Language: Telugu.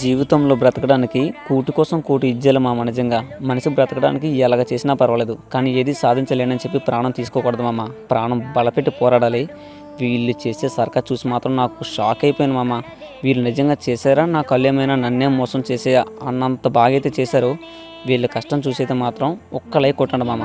జీవితంలో బ్రతకడానికి కూటి కోసం కూటి ఇజ్జల మామ నిజంగా మనిషి బ్రతకడానికి ఎలాగ చేసినా పర్వాలేదు. కానీ ఏది సాధించలేనని చెప్పి ప్రాణం తీసుకోకూడదు మామ. ప్రాణం బలపెట్టి పోరాడాలి. వీళ్ళు చేసే సర్కా చూసి మాత్రం నాకు షాక్ అయిపోయింది మామ. వీళ్ళు నిజంగా చేశారా? నా కళ్ళు ఏమైనా నన్నే మోసం చేసే అన్నంత బాగా అయితే చేశారు. వీళ్ళ కష్టం చూసైతే మాత్రం ఒక్కలై కొట్టండి మామ.